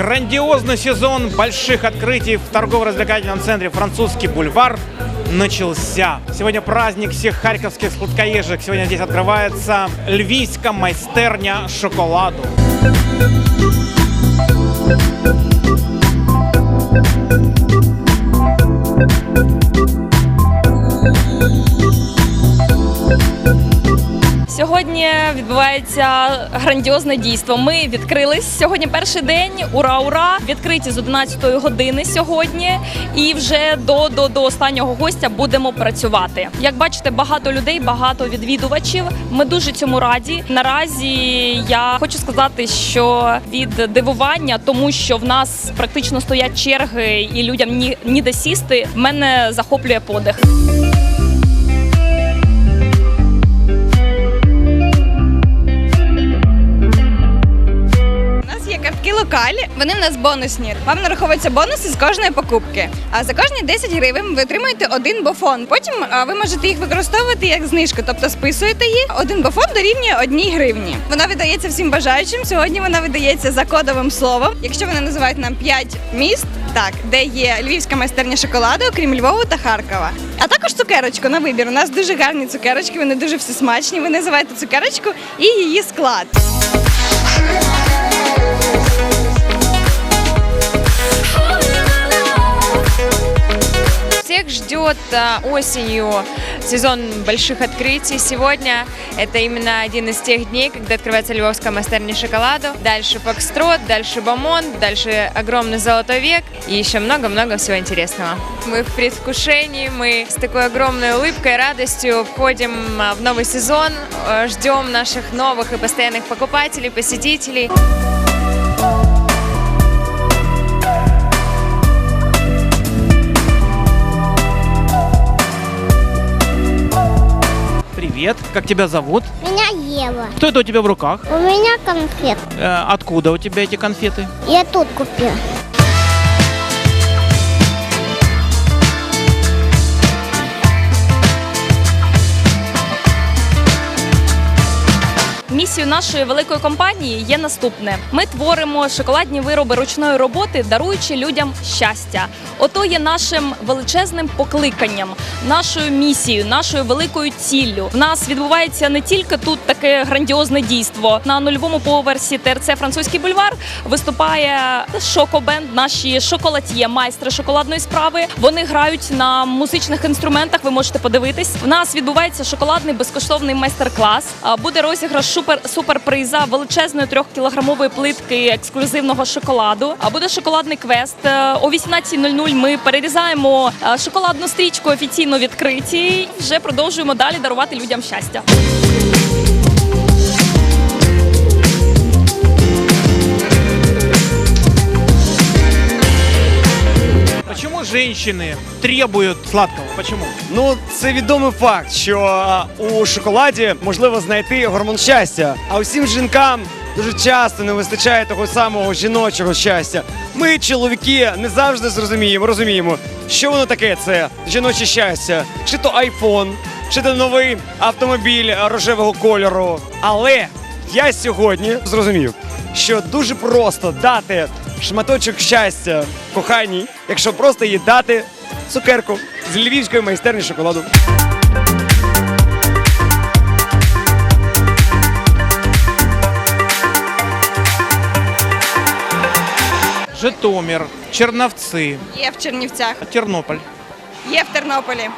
Грандиозный сезон больших открытий в торгово-развлекательном центре «Французский бульвар» начался. Сегодня праздник всех харьковских сладкоежек. Сегодня здесь открывается львийская майстерня шоколаду. Сьогодні відбувається грандіозне дійство. Ми відкрились сьогодні. Перший день. Ура, ура! Відкриті з 11 години сьогодні, і вже до, до, до останнього гостя будемо працювати. Як бачите, багато людей, багато відвідувачів. Ми дуже цьому раді. Наразі я хочу сказати, що від дивування, тому що в нас практично стоять черги, і людям ні, ніде сісти. В мене захоплює подих. Локалі, вони в нас бонусні. Вам нараховуються бонуси з кожної покупки. А за кожні 10 гривень ви отримуєте один бофон. Потім ви можете їх використовувати як знижку, тобто списуєте їх. Один бофон дорівнює одній гривні. Вона видається всім бажаючим. Сьогодні вона видається за кодовим словом. Якщо вони називають нам 5 міст, так де є львівська майстерня шоколаду, окрім Львова та Харкова. А також цукерочку на вибір. У нас дуже гарні цукерочки, вони дуже всі смачні. Ви називаєте цукерочку і її склад. Всех ждет а, осенью сезон больших открытий. Сегодня это именно один из тех дней, когда открывается Львовская мастерня шоколаду. Дальше Фокстрот, дальше Бамон, дальше огромный Золотой век и еще много-много всего интересного. Мы в предвкушении, мы с такой огромной улыбкой, радостью входим а, в новый сезон, э, ждем наших новых и постоянных покупателей, посетителей. Привет, как тебя зовут? Меня Ева. Что это у тебя в руках? У меня конфет. Э, откуда у тебя эти конфеты? Я тут купил. Місією нашої великої компанії є наступне: ми творимо шоколадні вироби ручної роботи, даруючи людям щастя. Ото є нашим величезним покликанням, нашою місією, нашою великою ціллю. В нас відбувається не тільки тут таке грандіозне дійство. На нульовому поверсі ТРЦ Французький бульвар виступає шокобенд, наші шоколад'є, майстри шоколадної справи. Вони грають на музичних інструментах. Ви можете подивитись. В нас відбувається шоколадний безкоштовний майстер-клас. Буде розіграш супер суперприза величезної трьохкілограмової плитки ексклюзивного шоколаду. А буде шоколадний квест. Е, О 18.00 ми перерізаємо е, шоколадну стрічку офіційно відкриті. Вже продовжуємо далі дарувати людям щастя. Женщины требуют сладкого? Почему? Ну, це відомий факт, що у шоколаді можливо знайти гормон щастя. А усім жінкам дуже часто не вистачає того самого жіночого щастя. Ми, чоловіки, не завжди зрозуміємо, розуміємо, що воно таке це жіноче щастя, чи то айфон, чи то новий автомобіль рожевого кольору. Але я сьогодні зрозумів, що дуже просто дати шматочок щастя коханій, якщо просто їй дати цукерку з львівської майстерні шоколаду. Житомир, Черновцы, Є в Чернівцях, Тернополь, є в Тернополі,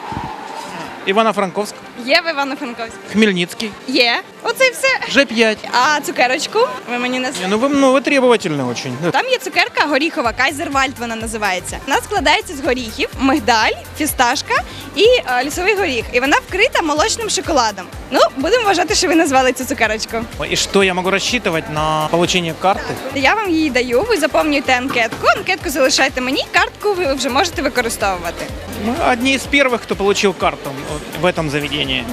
Ивано-Франковск, є в Івано-Франковську. Хмельницкий, Є. Оце й все. Ж5. А цукерочку ви мені не Не, ну вы, ну вы требовательны очень. Там є цукерка горіхова, Кайзервальд вона називається. Вона складається з горіхів, мигдаль, фісташка і е, лісовий горіх. І вона вкрита молочним шоколадом. Ну, будемо вважати, що ви назвали цю цукерочку. И что, я могу рассчитывать на получение карты? Я вам її даю, ви заповнюєте анкетку. Анкетку залишайте мені, картку ви вже можете використовувати. Мы одни из первых, кто получил карту вот в этом заведении. поведения.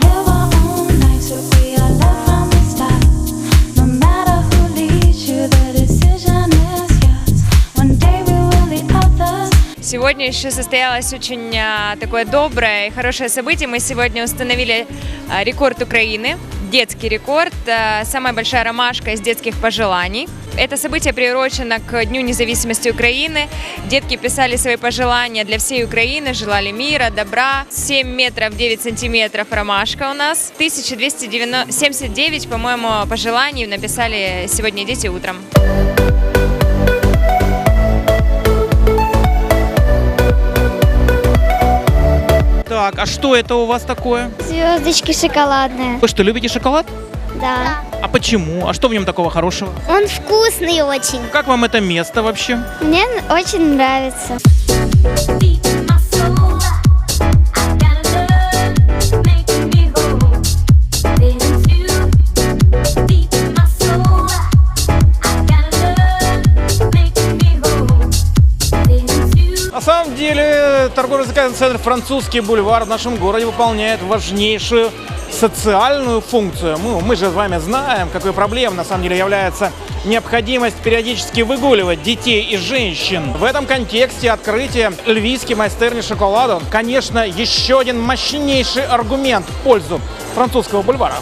Сегодня еще состоялось очень а, такое доброе и хорошее событие. Мы сегодня установили а, рекорд Украины. детский рекорд, э, самая большая ромашка из детских пожеланий. Это событие приурочено к Дню независимости Украины. Детки писали свои пожелания для всей Украины, желали мира, добра. 7 метров 9 сантиметров ромашка у нас. 1279, по-моему, пожеланий написали сегодня дети утром. Так, а что это у вас такое? Звездочки шоколадные. Вы что, любите шоколад? Да. А почему? А что в нем такого хорошего? Он вкусный очень. Как вам это место вообще? Мне очень нравится. На самом деле, торгово-развлекательный центр «Французский бульвар» в нашем городе выполняет важнейшую социальную функцию. Мы, мы же с вами знаем, какой проблемой на самом деле является необходимость периодически выгуливать детей и женщин. В этом контексте открытие львийской майстерни шоколада, конечно, еще один мощнейший аргумент в пользу французского бульвара.